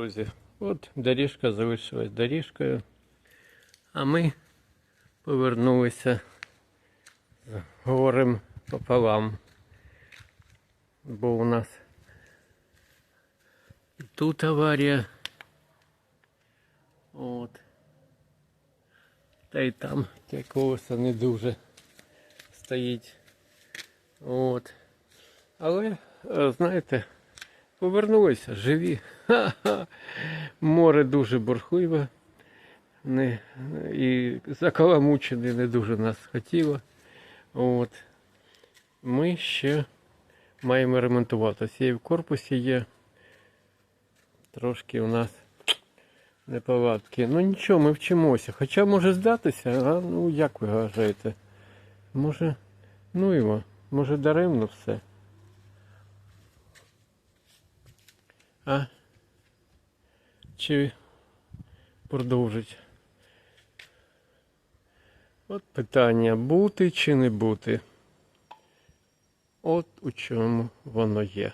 Друзі, от доріжка залишилась доріжкою, а ми повернулися з горем пополам. Бо у нас і тут аварія. От. Та й там те колесо не дуже стоїть. От. Але, е, знаєте, повернулися живі. Ха-ха. Море дуже бурхливе. Не, і закаламучене не дуже нас хотіло. От. Ми ще маємо ремонтувати. Ось в корпусі є. Трошки у нас неполадки. Ну нічого, ми вчимося. Хоча може здатися, а ну як ви вважаєте? Може, ну його, може даремно все. А? Чи продовжить? От питання, бути чи не бути. От у чому воно є.